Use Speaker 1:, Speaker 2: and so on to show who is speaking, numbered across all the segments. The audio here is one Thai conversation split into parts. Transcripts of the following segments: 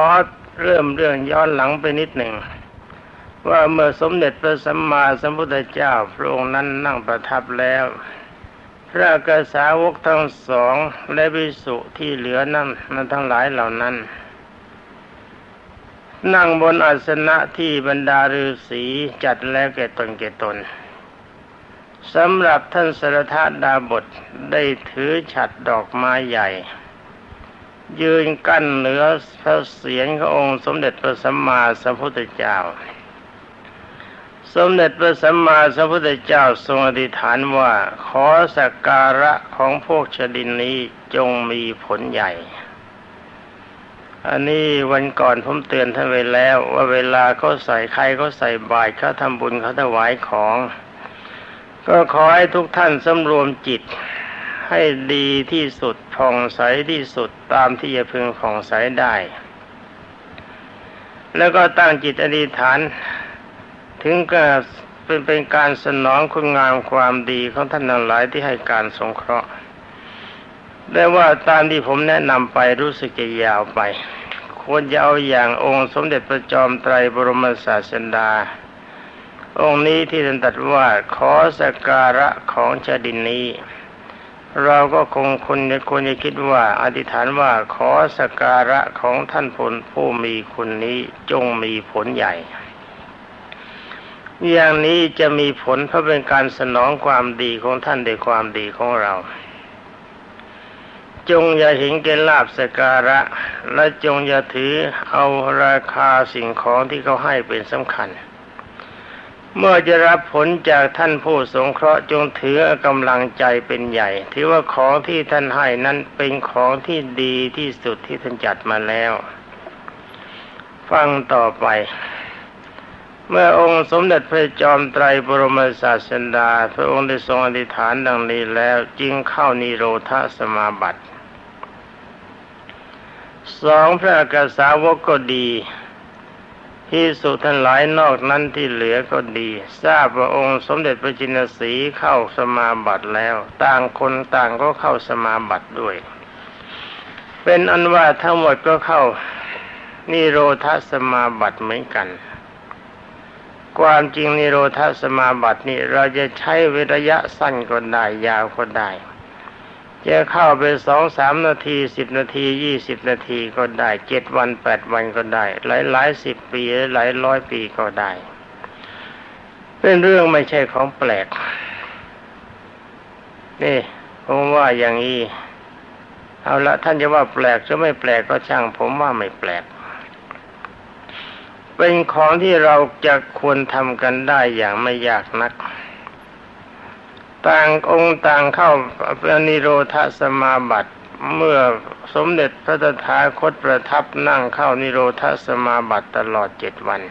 Speaker 1: อเริ่มเรื่องย้อนหลังไปนิดหนึ่ง ว่าเมื่อสมเด็จพระสัมมาสัมพุทธเจ้าพระองค์นั้นนั่งประทับแล้ว พระกษาวกทั้งสองและภิกษุที่เหลือนั่นนั้นทั้งหลายเหล่านั้น นั่งบนอาสนะที่บรรดาฤาษีจัดแล้วแก่ตนแก่ตนสำหรับท่านสรธาดาบทได้ถือฉัดดอกไม้ใหญ่ ยืนกั้นเหนือพระเศียรขององค์สมเด็จพระสัมมาสัมพุทธเจ้า สมเด็จพระสัมมาสัมพุทธเจ้าทรงอธิษฐานว่าขอสักการะของพวกชดินนี้จงมีผลใหญ่ อันนี้วันก่อนผมเตือนท่านไว้แล้ว ว่าเวลาเขาใส่ใครเขาใส่บาตรเขาทำบุญเขาถวายของ ก็ขอให้ทุกท่านสำรวมจิต ให้ดีที่สุดผ่องใสที่สุดตามที่จะพึงผ่องใสได้ แล้วก็ตั้งจิตอธิษฐาน ถึงก็เป็นเป็นการสนองคุณงามความดีของท่านทั้งหลายที่ให้การสงเคราะห์ได้ว่าตามที่ผมแนะนำไปรู้สึกจะยาวไป ควรจะเอาอย่างองค์สมเด็จพระจอมไตรบรมศาสดาองค์นี้ที่ท่านตรัสว่าขอสการะของชาดินนี้ เราก็คงคนควรจะคิดว่าอธิษฐานว่าขอสการะของท่านผลผู้มีคุณนี้จงมีผลใหญ่ อย่างนี้จะมีผลเพราะเป็นการสนองความดีของท่านในความดีของเรา จงอย่าเห็นแก่ลาบสการะ และจงอย่าถือเอาราคาสิ่งของที่เขาให้เป็นสำคัญ เมื่อจะรับผลจากท่านผู้สงเคราะห์จงถือกำลังใจเป็นใหญ่ ถือว่าของที่ท่านให้นั้นเป็นของที่ดีที่สุดที่ท่านจัดมาแล้ว ฟังต่อไป เมื่อองค์สมเด็จพระจอมไตรบรมศาสดา พระองค์ได้ทรงอธิษฐานดังนี้แล้วจึงเข้านิโรธสมาบัติสองพระกษาวกก็ดี ที่สุทั้งหลายนอกนั้นที่เหลือก็ดี ทราบว่าองค์สมเด็จพระจินสีเข้าสมาบัติแล้ว ต่างคนต่างก็เข้าสมาบัติด้วย เป็นอันว่าทั้งหมดก็เข้านิโรธสมาบัติเหมือนกัน ความจริงนิโรธสมาบัตินี่เราจะใช้เวระยะสั้นก็ได้ยาวก็ได้ จะเข้าไปสองสามนาทีสิบนาทียี่สิบนาทีก็ได้เจ็ดวันแปดวันก็ได้ หลายหลายสิบปีหลายร้อยปีก็ได้ เป็นเรื่องไม่ใช่ของแปลก นี่ผมว่าอย่างนี้เอาละท่านจะว่าแปลกจะไม่แปลกก็ช่างผมว่าไม่แปลก เป็นของที่เราจะควรทำกันได้อย่างไม่ยากนัก ต่างองค์ต่างเข้าเปนิโรธสมาบัติ เมื่อสมเด็จพระตถาคตประทับนั่งเข้านิโรธสมาบัติตลอดเจ็ดวัน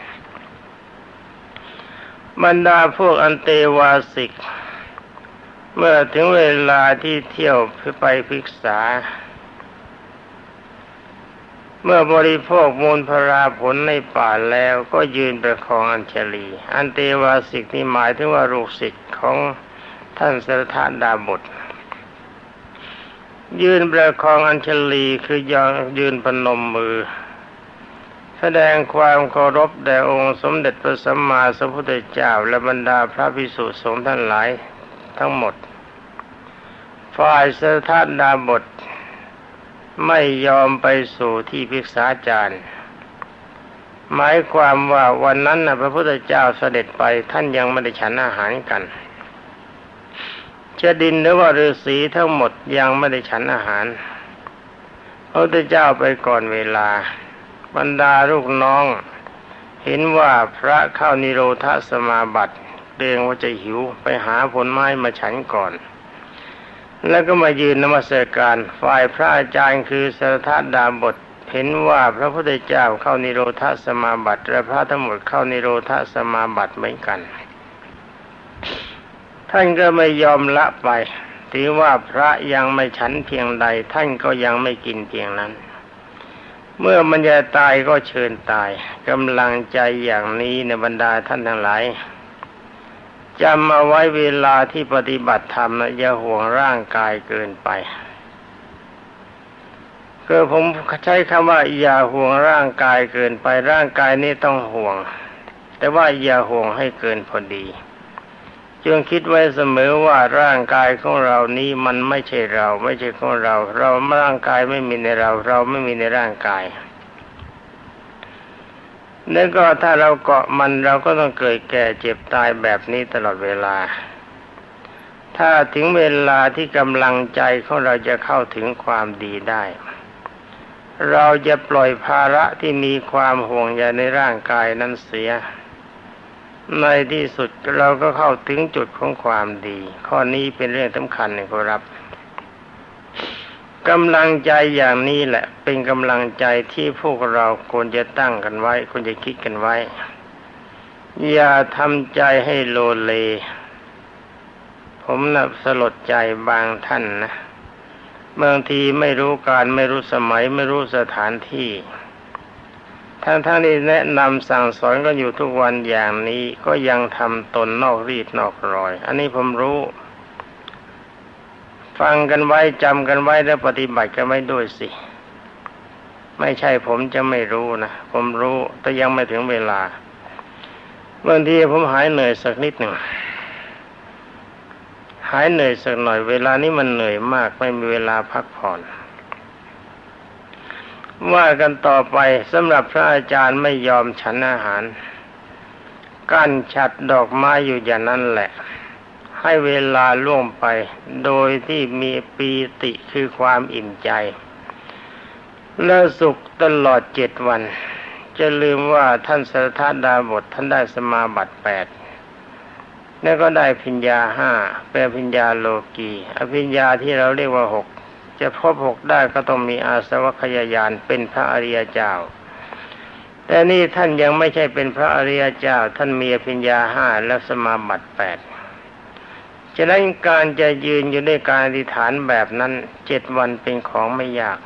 Speaker 1: บรรดาพวกอันเตวาสิก เมื่อถึงเวลาที่เที่ยวไปพิกษา เมื่อบริโภคมูลพราผลในป่าแล้วก็ยืนประคองอัญชลี อันเตวาสิกนี่หมายถึงว่าลูกศิษย์ของ ท่านสรธานดาบทยืนประคองอัญชลีคือยองยืนพนมมือ แสดงความเคารพแด่องค์สมเด็จพระสัมมาสัมพุทธเจ้า และบรรดาพระภิกษุสงฆ์ท่านหลายทั้งหมด ฝ่ายสรธาดาบท ไม่ยอมไปสู่ที่พิกษาจารย์ หมายความว่าวันนั้นนะพระพุทธเจ้าเสด็จไปท่านยังไม่ได้ฉันอาหารกัน จะดินหรือว่าฤาษีทั้งหมดยังไม่ได้ฉันอาหารพระพุทธเจ้าไปก่อนเวลา บรรดาลูกน้อง เห็นว่าพระเข้านิโรธสมาบัติเรียงว่าจะหิวไปหาผลไม้มาฉันก่อน แล้วก็มายืนนมัสการฝ่ายพระอาจารย์คือสรทดาบทเห็นว่าพระพุทธเจ้าเข้านิโรธสมาบัติและพระทั้งหมดเข้านิโรธสมาบัติเหมือนกัน ท่านก็ไม่ยอมละไป ถือว่าพระยังไม่ฉันเพียงใด ท่านก็ยังไม่กินเพียงนั้น เมื่อมันจะตายก็เชิญตายกำลังใจอย่างนี้ในบรรดาท่านทั้งหลายจำเอาไว้เวลาที่ปฏิบัติธรรมนะอย่าห่วงร่างกายเกินไปคือผมใช้คำว่า อย่าห่วงร่างกายเกินไปร่างกายนี้ต้องห่วง แต่ว่าอย่าห่วงให้เกินพอดี จึงคิดไว้เสมอว่าร่างกายของเรานี้มันไม่ใช่เรา ไม่ใช่ของเรา เราร่างกายไม่มีในเรา เราไม่มีในร่างกายแล้วก็ถ้าเราเกาะมันเราก็ต้องเกิดแก่เจ็บตายแบบนี้ตลอดเวลา ถ้าถึงเวลาที่กำลังใจของเราจะเข้าถึงความดีได้ เราจะปล่อยภาระที่มีความห่วงใยในร่างกายนั้นเสีย ในที่สุดเราก็เข้าถึงจุดของความดี ข้อนี้เป็นเรื่องสำคัญนะครับกำลังใจอย่างนี้แหละ เป็นกำลังใจที่พวกเราควรจะตั้งกันไว้ควรจะคิดกันไว้ อย่าทำใจให้โลเล ผมนะสลดใจบางท่านนะบางทีไม่รู้การไม่รู้สมัยไม่รู้สถานที่ ทั้งทั้งที่แนะนำสั่งสอนกันอยู่ทุกวันอย่างนี้ก็ยังทำตนนอกรีดนอกรอย อันนี้ผมรู้ ฟังกันไว้จำกันไว้แล้วปฏิบัติกันไว้ด้วยสิ ไม่ใช่ผมจะไม่รู้นะผมรู้แต่ยังไม่ถึงเวลาบางทีผมหายเหนื่อยสักนิดหนึ่งหายเหนื่อยสักหน่อยเวลานี้มันเหนื่อยมากไม่มีเวลาพักผ่อน ว่ากันต่อไปสำหรับพระอาจารย์ไม่ยอมฉันอาหาร กั้นฉัดดอกไม้อยู่อย่างนั้นแหละ ให้เวลาล่วงไป โดยที่มีปีติคือความอิ่มใจ และสุขตลอดเจ็ดวัน จะลืมว่าท่านสรทาดาบทท่านได้สมาบัติแปดแล้วก็ได้พิญญาห้าเป็นพิญญาโลกีอภิญญาที่เราเรียกว่าหก จะพบหกได้ก็ต้องมีอาสวัคยายานเป็นพระอริยเจ้า แต่นี่ท่านยังไม่ใช่เป็นพระอริยเจ้า ท่านมีพิญญาห้าและสมาบัติแปดฉะนั้นการจะยืนอยู่ในการอธิษฐานแบบนั้นเจ็ดวันเป็นของไม่ยาก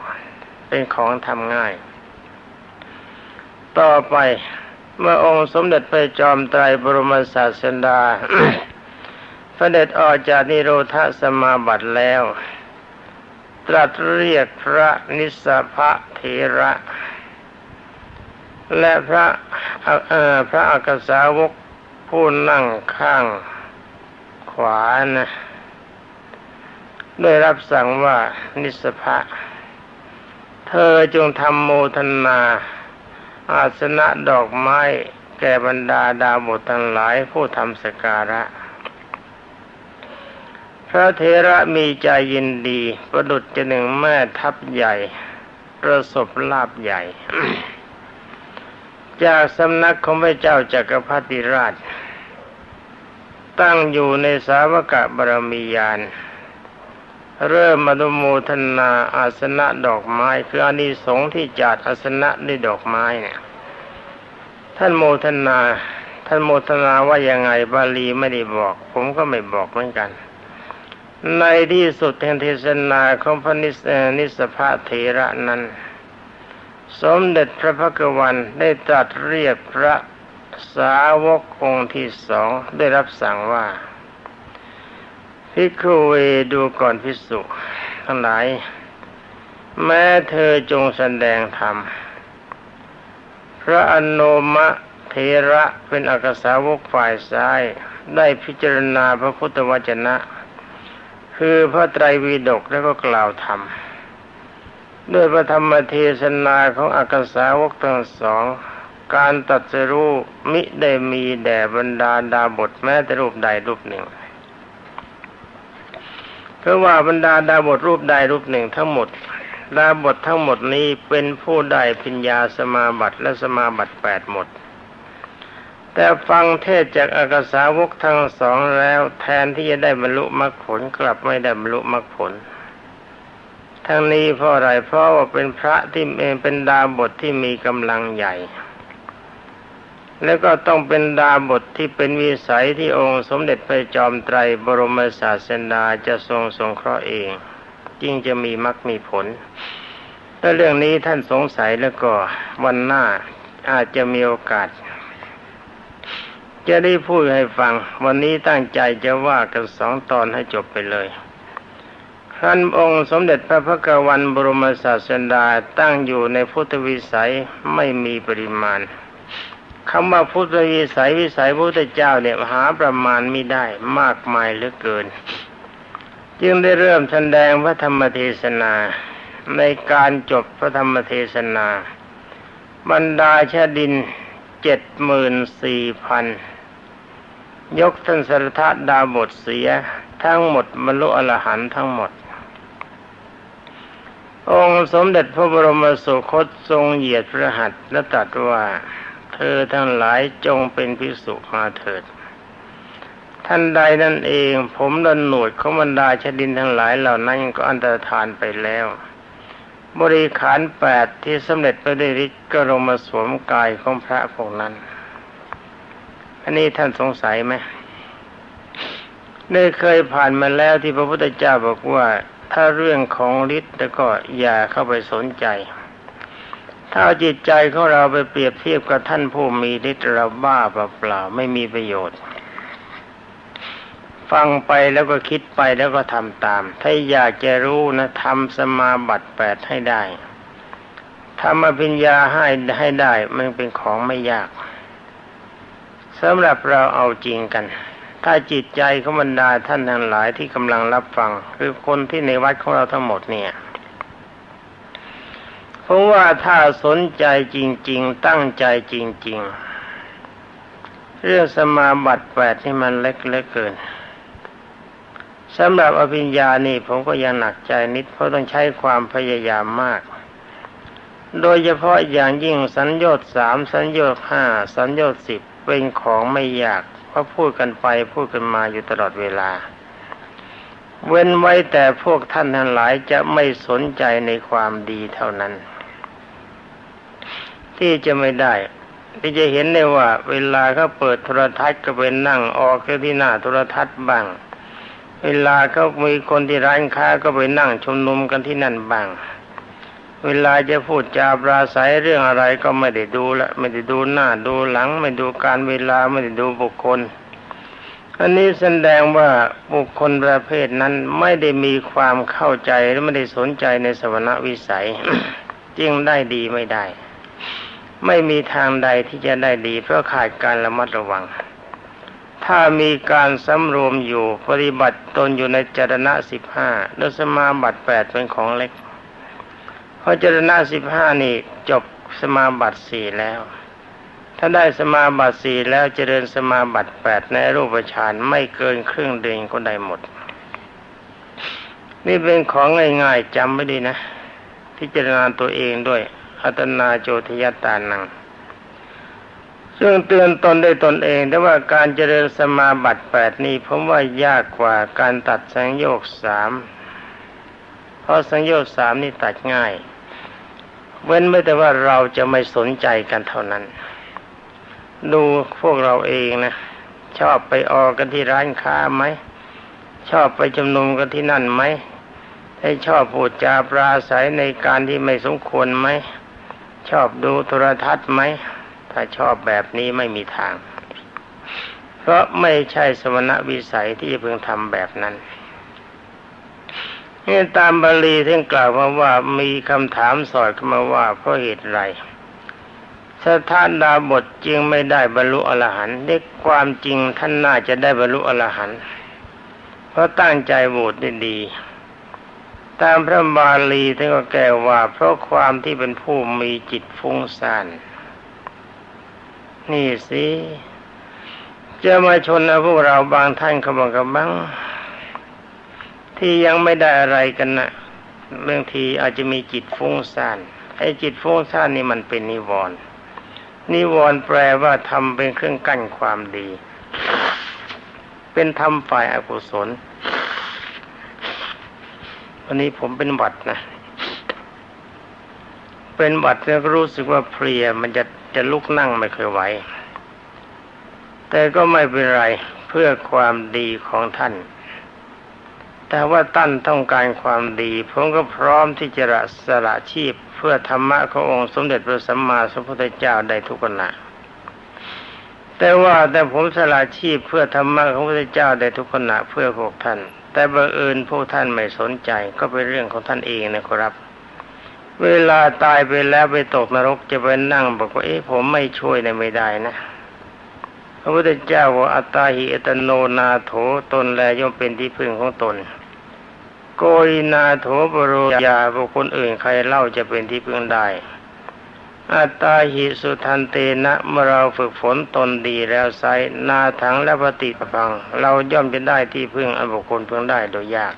Speaker 1: เป็นของทำง่าย ต่อไปเมื่อองค์สมเด็จพระจอมไตรบรมศาสดาพระเด็จออกจากนิโรธสมาบัติแล้ว ตรัสเรียกพระนิสพะเถระ และพระพระอักษาวกผู้นั่งข้างขวานะได้รับสั่งว่านิสภะเธอจงทำโมทนา อาสนะดอกไม้ แก่บรรดาดาวบททั้งหลายผู้ทำสการะ ระเทระมีใจยินดี ประดุจจะหนึ่งแม่ทัพใหญ่ ประสบลาบใหญ่ จากสำนักของพระเจ้าจากักรพรรดิราช ตั้งอยู่ในสาวกะบรมียาน เริ่มมาดุโมทนาอาสนะดอกไม้ คืออานิสงส์ที่จัดอาสนะด้วยดอกไม้เนี่ยท่านโมทนา ท่านโมทนาว่ายังไงบาลีไม่ได้บอก ผมก็ไม่บอกเหมือนกัน ในที่สุดแห่งเทศนาของพระนิสนสภาเถระนั้น สมเด็จพระพักวันได้ตรัสเรียกพระสาวกองค์ที่สองได้รับสั่งว่า พิคุเวดูก่อนพิสุทั้งหลาย แม้เธอจงแสดงธรรม พระอนุมะเทระเป็นอักษาวกฝ่ายซ้าย ได้พิจารณาพระพุทธวจนะ คือพระไตรวีดกแล้วก็กล่าวธรรมด้วยพระธรรมเทศนาของอักษาวกทั้งสอง การตัดสรู้มิได้มีแด่บรรดาดาบทแม้แต่รูปใดรูปหนึ่ง เพราะว่าบรรดาดาบทรูปใดรูปหนึ่งทั้งหมด ดาบททั้งหมดนี้เป็นผู้ได้พิญญาสมาบัติและสมาบัติแปดหมด แต่ฟังเทศจากอากาสาวกทั้งสองแล้วแทนที่จะได้บรรลุมรรคผลกลับไม่ได้บรรลุมรรคผล ทั้งนี้เพราะอะไรเพราะว่าเป็นพระที่เป็นดาบทที่มีกำลังใหญ่ แล้วก็ต้องเป็นดาบทที่เป็นวิสัยที่องค์สมเด็จพระจอมไตรบรมศาสดาจะทรงสงเคราะห์เองจึงจะมีมรรคมีผลถ้าเรื่องนี้ท่านสงสัยแล้วก็วันหน้าอาจจะมีโอกาส จะได้พูดให้ฟัง วันนี้ตั้งใจจะว่ากันสองตอนให้จบไปเลยท่านองค์สมเด็จพระพักวันบรมศาสดาตั้งอยู่ในพุทธวิสัยไม่มีปริมาณคำว่าพุทธวิสัยวิสัยพระพุทธเจ้าเนี่ยหาประมาณไม่ได้มากมายเหลือเกิน จึงได้เริ่มแสดงพระธรรมเทศนา ในการจบพระธรรมเทศนา บรรดาชาดินเจ็ดหมื่นสี่พัน ยกท่านสรทะดาบทเสีย ทั้งหมดบรรลุอรหันต์ทั้งหมด องค์สมเด็จพระบรมสุคตทรงเหยียดพระหัตถ์และตรัสว่า เธอทั้งหลายจงเป็นพิสุมาเถิด ท่านใดนั่นเอง ผมดันหนวดของบรรดาชดินทั้งหลายเหล่านั้นก็อันตรธานไปแล้ว บริขารแปดที่สำเร็จไปด้วยฤทธิ์ก็ลงมาสวมกายของพระพวกนั้น อันนี้ท่านสงสัยไหมได้เคยผ่านมาแล้วที่พระพุทธเจ้าบอกว่า ถ้าเรื่องของฤทธิ์แล้วก็อย่าเข้าไปสนใจ ถ้าจิตใจของเราไปเปรียบเทียบกับท่านผู้มีฤทธิ์เราบ้าเปล่าๆไม่มีประโยชน์ ฟังไปแล้วก็คิดไปแล้วก็ทำตาม ถ้าอยากจะรู้นะทำสมาบัติแปดให้ได้ทำอภิญญาให้ให้ได้ มันเป็นของไม่ยาก สำหรับเราเอาจริงกัน ถ้าจิตใจของบรรดาท่านทั้งหลายที่กำลังรับฟังคือคนที่ในวัดของเราทั้งหมดเนี่ยเพราะว่าถ้าสนใจจริง ๆ ตั้งใจจริง ๆ เรื่องสมาบัติแปดนี่มันเล็กเหลือเกินสำหรับอภิญญานี่ผมก็ยังหนักใจนิด เพราะต้องใช้ความพยายามมาก โดยเฉพาะอย่างยิ่งสัญญาณสามสัญญาณห้าสัญญาณสิบ เป็นของไม่ยากราะพูดกันไปพูดกันมาอยู่ตลอดเวลา เว้นไว้แต่พวกท่านทั้งหลายจะไม่สนใจในความดีเท่านั้น ที่จะไม่ได้ที่จะเห็นได้ว่า เวลาเขาเปิดโทรทัศน์ก็ไปนั่งออกที่หน้าโทรทัศน์บ้าง เวลาเขามีคนที่ร้านค้าก็ไปนั่งชุมนุมกันที่นั่นบ้าง เวลาจะพูดจาปราศัยเรื่องอะไรก็ไม่ได้ดูละไม่ได้ดูหน้าดูหลัง ไม่ดูการเวลาไม่ได้ดูบุคคล อันนี้แสดงว่าบุคคลประเภทนั้นไม่ได้มีความเข้าใจและไม่ได้สนใจในสวรรวิสัยจึงได้ดีไม่ได้ ไม่มีทางใดที่จะได้ดี เพราะขาดการระมัดระวัง ถ้ามีการสำรวมอยู่ปฏิบัติตนอยู่ในจรณะสิบห้าและสมาบัติแปดเป็นของเล็ก พอเจรณาสิบห้านี่จบสมาบัติสี่แล้ว ถ้าได้สมาบัติสี่แล้วเจริญสมาบัติแปดในรูปฌานไม่เกินครึ่งเดือนก็ได้หมด นี่เป็นของง่ายๆจำไม่ดีนะ พิจารณาตัวเองด้วย อัตนาโจทยตานัง ซึ่งเตือนตนได้ตนเอง แต่ว่าการเจริญสมาบัติแปดนี้ผมว่ายากกว่าการตัดสังโยกสามเพราะสังโยชน์สามนี่ตัดง่าย เว้นไม่แต่ว่าเราจะไม่สนใจกันเท่านั้น ดูพวกเราเองนะ ชอบไปออกกันที่ร้านค้าไหม ชอบไปจำนุมกันที่นั่นไหมให้ชอบพูดจาปราศัยในการที่ไม่สมควรไหม ชอบดูโทรทัศน์ไหม ถ้าชอบแบบนี้ไม่มีทาง เพราะไม่ใช่สมณวิสัยที่จะพึงทำแบบนั้น นี่ตามบาลีท่านกล่าวมาว่ามีคำถามสอดเข้ามาว่าเพราะเหตุไรสถานดาบทจึงไม่ได้บรรลุอรหันต์เด็กความจริงท่านน่าจะได้บรรลุอรหันต์เพราะตั้งใจโหวตได้ดี ตามพระบาลีท่านก็แก้ว่า เพราะความที่เป็นผู้มีจิตฟุ้งซ่านนี่สิจะมาชนพวกเราบางท่านเขาบอกกับบ้าง ที่ยังไม่ได้อะไรกันนะบางทีอาจจะมีจิตฟุ้งซ่านไอ้จิตฟุ้งซ่านนี่มันเป็นนิวรณ์นิวรณ์แปลว่าทำเป็นเครื่องกั้นความดี เป็นทำฝ่ายอากุศล วันนี้ผมเป็นบัดนะ เป็นบัดแล้วก็รู้สึกว่าเพลียมันจะจะลุกนั่งไม่เคยไหวแต่ก็ไม่เป็นไรเพื่อความดีของท่าน แต่ว่าตั้นต้องการความดีผมก็พร้อมที่จะละสละชีพเพื่อธรรมะขององค์สมเด็จพระสัมมาสัมพุทธเจ้าได้ทุกขณะแต่ว่าแต่ผมสละชีพเพื่อธรรมะของพระเจ้าได้ทุกขณะเพื่อพวกท่าน แต่บังเอิญพวกท่านไม่สนใจก็เป็นเรื่องของท่านเองนะครับ เวลาตายไปแล้วไปตกนรกจะไปนั่งบอกว่าเอ๊ะผมไม่ช่วยในไม่ได้นะ ระพุทธเจ้าว่าอัตตาหิอัตโนนาโถตนแลย่อมเป็นที่พึ่งของตน โกยนาโถปโรยาบุคคลอื่นใครเล่าจะเป็นที่พึ่งได้ อัตตาหิสุทันเตนะเมื่อเราฝึกฝนตนดีแล้วไซนาถังและปฏิปพัง เราย่อมจะได้ที่พึ่งอันบุคคลเพิ่งได้โดยยาก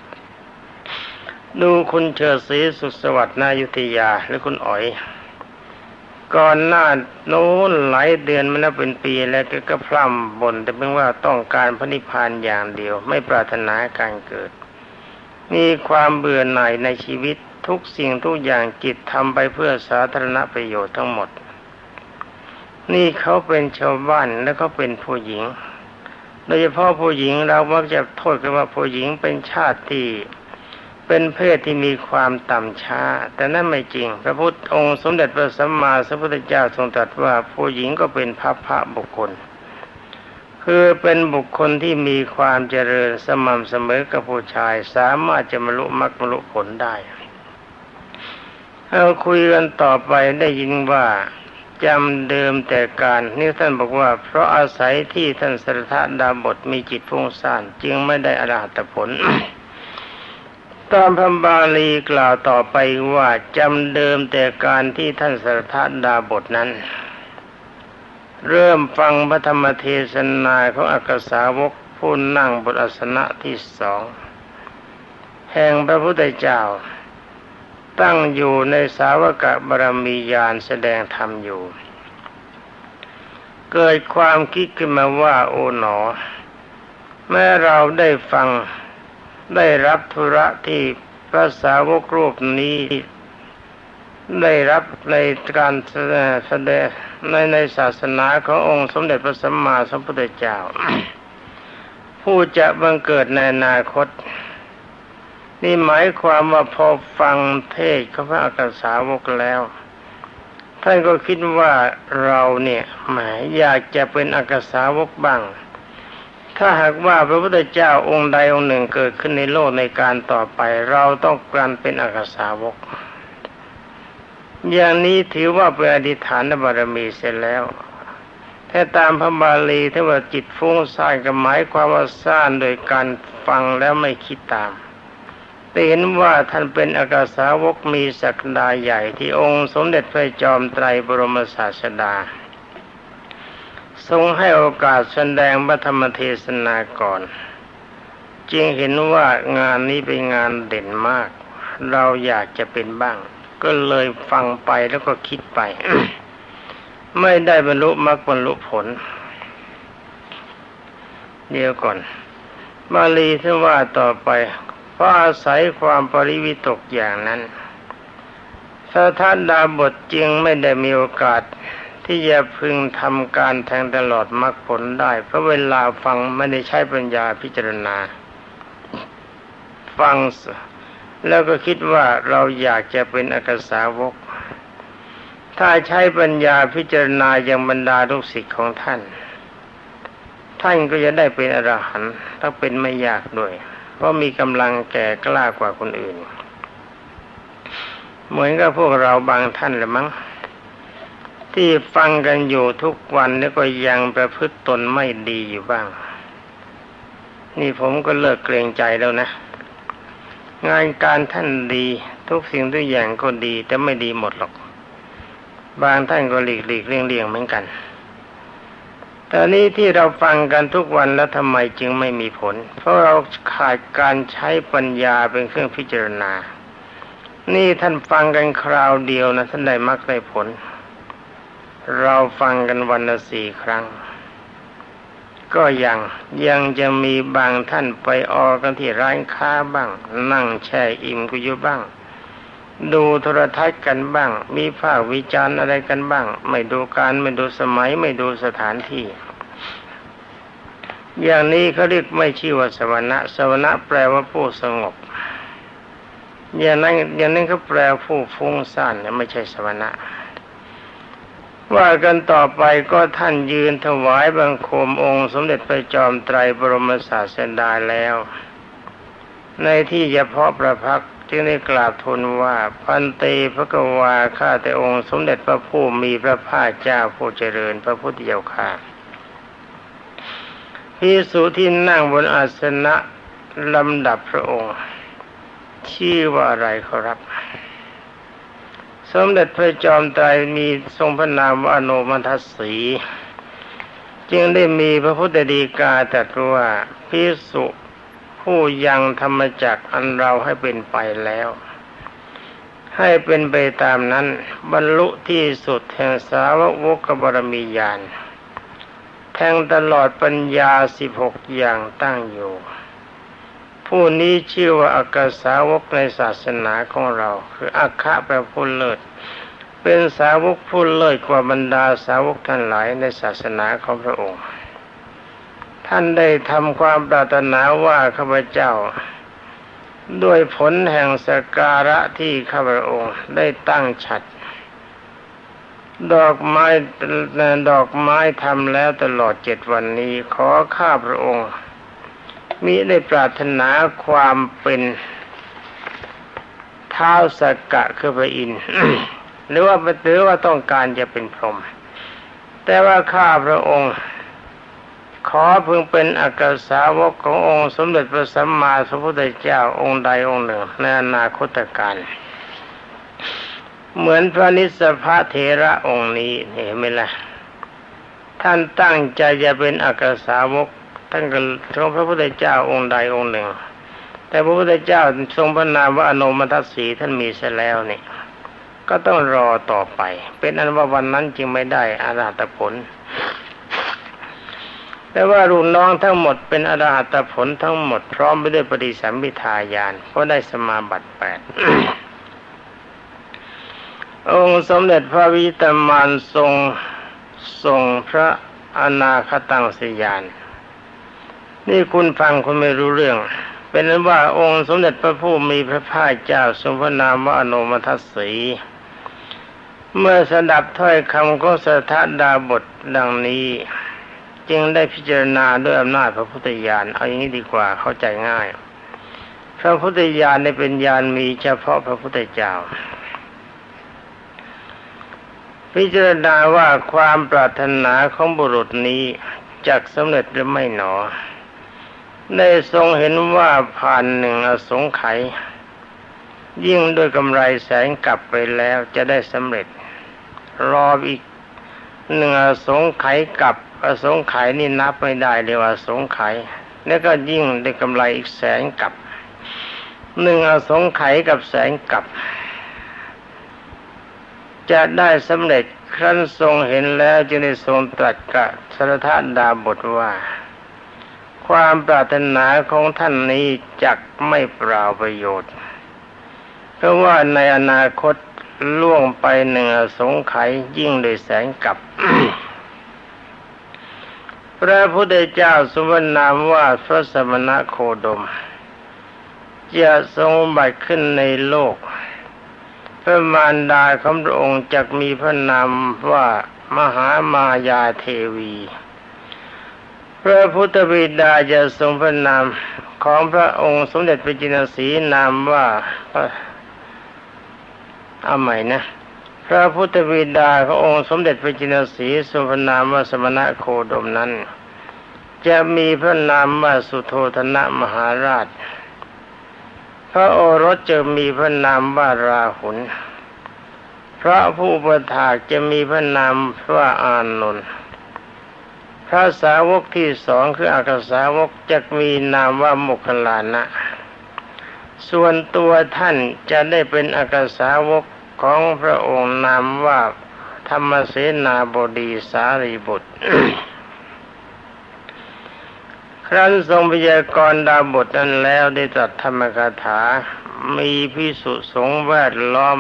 Speaker 1: ดูคุณเชิดศรีสุสวัสดิ์นายุทธยาหรือคุณอ๋อย ก่อนหน้าโน้นหลายเดือนมันนับเป็นปีแล้วก็ก็พร่ำบ่นแต่เพียงว่าต้องการพระนิพพานอย่างเดียว ไม่ปรารถนาการเกิด มีความเบื่อหน่ายในชีวิตทุกสิ่งทุกอย่างจิตทำไปเพื่อสาธารณประโยชน์ทั้งหมด นี่เขาเป็นชาวบ้านและเขาเป็นผู้หญิง โดยเฉพาะผู้หญิงเรามักจะโทษกันว่าผู้หญิงเป็นชาติที่ เป็นเพศที่มีความต่ำช้า แต่นั่นไม่จริง พระพุทธองค์สมเด็จพระสัมมาสัมพุทธเจ้าทรงตรัสว่าผู้หญิงก็เป็นพระพระบุคคล คือเป็นบุคคลที่มีความเจริญสม่ำเสมอกับผู้ชาย สามารถจะมรุมรรคมรุผลได้เราคุยกันต่อไปได้ยินว่าจำเดิมแต่การนี่ท่านบอกว่า เพราะอาศัยที่ท่านสรทดาบทมีจิตพุ่งซ่านจึงไม่ได้อรหัตผล ตามพระบาลีกล่าวต่อไปว่าจำเดิมแต่การที่ท่านสรทดาบทนั้น เริ่มฟังพระธรรมเทศนาของอักษาวกผู้นั่งบนอาสนะที่สอง แห่งพระพุทธเจ้า ตั้งอยู่ในสาวกบรมียานแสดงธรรมอยู่ เกิดความคิดขึ้นมาว่าโอ๋หนอ แม้เราได้ฟัง ได้รับธุระที่พระสาวกรูปนี้ ได้รับในการแสดงในในศาสนาขององค์สมเด็จพระสัมมาสัมพุทธเจ้า ผู้จะบังเกิดในอนาคต นี่หมายความว่าพอฟังเทศของพระอักษสาวกแล้วท่านก็คิดว่าเราเนี่ยหมายอยากจะเป็นอักษสาวกบ้าง ถ้าหากว่าพระพุทธเจ้าองค์ใดองค์หนึ่งเกิดขึ้นในโลกในการต่อไป เราต้องการเป็นอักษสาวก อย่างนี้ถือว่าเป็นอธิฐานบารมีเสร็จแล้วถ้าตามพระบาลีที่ว่าจิตฟุ้งซ่านก็หมายความว่าซ่านโดยการฟังแล้วไม่คิดตามแต่เห็นว่าท่านเป็นอากาสาวกมีศักดาใหญ่ที่องค์สมเด็จพระจอมไตรบรมศาสดา ทรงให้โอกาสแสดงพระธรรมเทศนาก่อน จึงเห็นว่างานนี้เป็นงานเด่นมาก เราอยากจะเป็นบ้าง ก็เลยฟังไปแล้วก็คิดไป ไม่ได้บรรลุมรรคบรรลุผล เดียวก่อน บาลีที่ว่าต่อไปเพราะอาศัยความปริวิตกอย่างนั้นสถานดาบทจึงไม่ได้มีโอกาส ที่จะพึงทำการแทงตลอดมรรคผลได้ เพราะเวลาฟังไม่ได้ใช้ปัญญาพิจารณา ฟังแล้วก็คิดว่าเราอยากจะเป็นอกสาวก ถ้าใช้ปัญญาพิจารณาอย่างบรรดาลูกศิษย์ของท่าน ท่านก็จะได้เป็นอรหันต์ถ้าเป็นไม่ยากด้วย เพราะมีกำลังแก่กล้ากว่าคนอื่น เหมือนกับพวกเราบางท่านละมั้ง ที่ฟังกันอยู่ทุกวันแล้วก็ยังประพฤติตนไม่ดีอยู่บ้าง นี่ผมก็เลิกเกรงใจแล้วนะ งานการท่านดีทุกสิ่งทุกอย่างก็ดีแต่ไม่ดีหมดหรอก บางท่านก็หลีกหลีกเลี่ยงเลี่ยงเหมือนกันตอนนี้ที่เราฟังกันทุกวันแล้วทำไมจึงไม่มีผล เพราะเราขาดการใช้ปัญญาเป็นเครื่องพิจารณา นี่ท่านฟังกันคราวเดียวนะท่านได้มรรคได้ผล เราฟังกันวันละสี่ครั้ง ก็ยังยังจะมีบางท่านไปออกันที่ร้านค้าบ้าง นั่งแช่อิ่มกุยู่บ้าง ดูโทรทัศน์กันบ้าง มีภาควิจารณ์อะไรกันบ้าง ไม่ดูการไม่ดูสมัยไม่ดูสถานที่ อย่างนี้เขาเรียกไม่ชื่อว่าสวนะสวนะแปลว่าผู้สงบอย่างนั้นอย่างนั้นเขาแปลผู้ฟุ้งซ่านเนี่ยไม่ใช่สวนะ ว่ากันต่อไปก็ท่านยืนถวายบังคมองค์สมเด็จพระจอมไตรบรมศาสดาแล้ว ในที่เฉพาะประพักจึงได้กราบทูลว่าพันเตพระกวาข้าแต่องค์สมเด็จพระผู้มีพระภาคเจ้าผู้เจริญพระพุทธเจ้าข้าพิสุที่นั่งบนอาสนะลำดับพระองค์ ชื่อว่าอะไรครับ สมเด็จพระจอมไตรมีทรงพระนามว่าอนุมัทสี จึงได้มีพระพุทธดีกาตรัสว่าพิสุผู้ยังธรรมจักอันเราให้เป็นไปแล้ว ให้เป็นไปตามนั้น บรรลุที่สุดแห่งสาวกวกบรมีญาณแทงตลอดปัญญาสิบหกอย่างตั้งอยู่ ผู้นี้ชื่อว่าอักสาวกในศาสนาของเรา คืออัคะแปลผู้เลิศ เป็นสาวกผู้เลิศกว่าบรรดาสาวกท่านหลายในศาสนาของพระองค์ ท่านได้ทำความปรารถนาว่าข้าพเจ้า ด้วยผลแห่งสการะที่ข้าพระองค์ได้ตั้งฉัดดอกไม้ดอกไม้ทำแล้วตลอดเจ็ดวันนี้ ขอข้าพระองค์ มิได้ปรารถนาความเป็นเท้าสกกะคือพระอินทร์หรือว่าหรือว่าต้องการจะเป็นพรหมแต่ว่าข้าพระองค์ขอพึงเป็นอักษาวกขององค์สมเด็จพระสัมมาสัมพุทธเจ้าองค์ใดองค์หนึ่งในอนาคตการ เหมือนพระนิสพะเทระองค์นี้เห็นไหมล่ะท่านตั้งใจจะเป็นอักษาวก ท่านก็ทรงพระพุทธเจ้าองค์ใดองค์หนึ่ง แต่พระพุทธเจ้าทรงพระนามว่าอนุมัติสีท่านมีเสียแล้วนี่ก็ต้องรอต่อไป เป็นอันว่าวันนั้นจึงไม่ได้อาราตผล แต่ว่ารุ่นน้องทั้งหมดเป็นอรหัตผลทั้งหมดพร้อมไปด้วยปฏิสัมพิทายานเพราะได้สมาบัติแปดองค์สมเด็จพระวิตามานทรงทรงพระอนาคตังสยาน นี่คุณฟังคุณไม่รู้เรื่อง เป็นนั้นว่าองค์สมเด็จพระผู้มีพระภาคเจ้าทรงพระนามว่าอนุมัติสีเมื่อสดับถ้อยคำของสถาดาบทดังนี้ จึงได้พิจารณาด้วยอำนาจพระพุทธญาณเอาอย่างนี้ดีกว่าเข้าใจง่าย พระพุทธญาณในเป็นญาณมีเฉพาะพระพุทธเจ้า พิจารณาว่าความปรารถนาของบุรุษนี้จักสำเร็จหรือไม่หนอ ได้ทรงเห็นว่าผ่านหนึ่งอสงไขยยิ่งด้วยกำไรแสนกลับไปแล้วจะได้สำเร็จ รออีกหนึ่งอสงไขยกับอสงไขยนี่นับไม่ได้เรียว่าสงไขยแล้วก็ยิ่งได้กำไรอีกแสนกลับหนึ่งอสงไขยกับแสนกลับ จะได้สำเร็จครั้นทรงเห็นแล้วจึงได้ทรงตรัสกับสรทดาบทว่า ความปรารถนาของท่านนี้จักไม่เปล่าประโยชน์ เพราะว่าในอนาคตล่วงไปหนึ่งสงไขยยิ่งโดยแสงกับ พระพุทธเจ้าสมนามว่าพระสมณโคดม จะทรงบัติขึ้นในโลก พระมารดาของพระองค์จักมีพระนามว่ามหามายาเทวี พระพุทธบิดาจะทรงพระนามของพระองค์สมเด็จพระจินสีนามว่าเอาใหม่นะ พระพุทธบิดาขององค์สมเด็จพระจินสีทรงพระนามว่าสมณะโคดมนั้น จะมีพระนามว่าสุโธธนะมหาราช พระโอรสจะมีพระนามว่าราหุลพระผู้ประทากจะมีพระนามว่าอานนท์ พระสาวกที่สองคืออักสาวกจะมีนามว่ามุคลานะ ส่วนตัวท่านจะได้เป็นอักสาวกของพระองค์นามว่าธรรมเสนาบดีสารีบุตร ครั้นทรงพยากรณ์ดาบทนั้นแล้วได้ตรัสธรรมคาถา มีพิสุสงแวดล้อม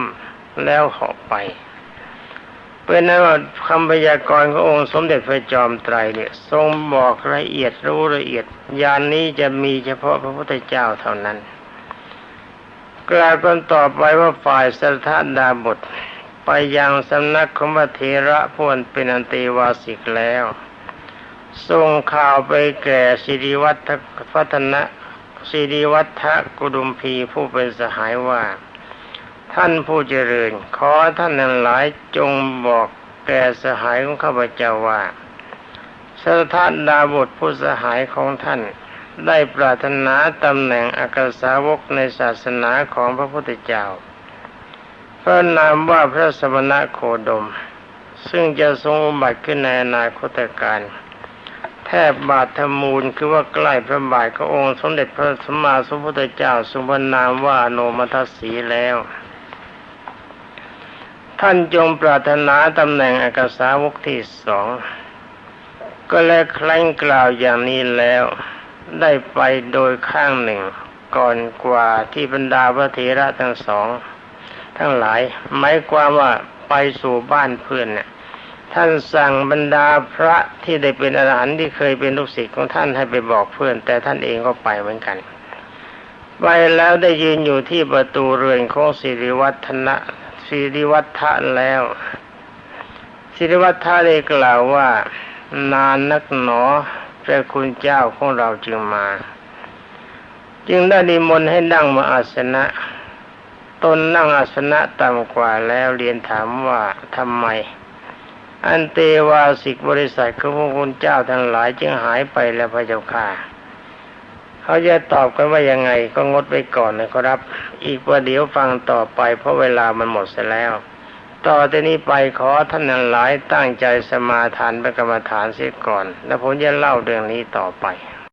Speaker 1: แล้วหาะไป เป็นนั้นว่าคำพยากรณ์ขององค์สมเด็จพระจอมไตรเนี่ยทรงบอกละเอียดรู้ละเอียดยานนี้จะมีเฉพาะพระพุทธเจ้าเท่านั้น กล่าวกันต่อไปว่าฝ่ายสัทธาดาบทไปยังสำนักของพระเทระพวนเป็นอันตีวาสิกแล้วส่งข่าวไปแก่สิริวัฒพัฒนะสิริวัฒกุดุมพีผู้เป็นสหายว่า ท่านผู้เจริญ ขอท่านนั้นหลายจงบอกแก่สหายของข้าพเจ้าว่าสถานดาบทผู้สหายของท่านได้ปรารถนาตำแหน่งอักษาวกในศาสนาของพระพุทธเจ้า พระนามว่าพระสมณะโคดม ซึ่งจะทรงบัติขึ้นในอนาคตการแทบบาทธมูลคือว่าใกล้พระบาทขององค์สมเด็จพระสัมมาสัมพุทธเจ้าทรงพระนามว่าโนมัทสีแล้ว ท่านจงปรารถนาตำแหน่งอักษาวกที่สอง ก็และครั้งกล่าวอย่างนี้แล้ว ได้ไปโดยข้างหนึ่ง ก่อนกว่าที่บรรดาพระเถระทั้งสอง ทั้งหลายหมายความว่าไปสู่บ้านเพื่อนเนี่ยท่านสั่งบรรดาพระที่ได้เป็นอรหันต์ที่เคยเป็นลูกศิษย์ของท่านให้ไปบอกเพื่อน แต่ท่านเองก็ไปเหมือนกัน ไปแล้วได้ยืนอยู่ที่ประตูเรือนของสิริวัฒนะ สิริวัฒะแล้วสิริวัฒะได้กล่าวว่า นานนักหนอพระคุณเจ้าของเราจึงมา จึงได้นิมนต์ให้นั่งมาอาสนะตนนั่งอาสนะต่ำกว่าแล้วเรียนถามว่าทำไม อันเตวาสิกบริษัทของพระคุณเจ้าทั้งหลายจึงหายไปแล้วพระเจ้าค่ะ เขาจะตอบกันว่ายังไงก็งดไว้ก่อนนะครับ อีกว่าเดี๋ยวฟังต่อไปเพราะเวลามันหมดเสียแล้ว ต่อจากนี้ไปขอท่านทั้งหลายตั้งใจสมาทานเป็นกรรมฐานเสียก่อน แล้วผมจะเล่าเรื่องนี้ต่อไป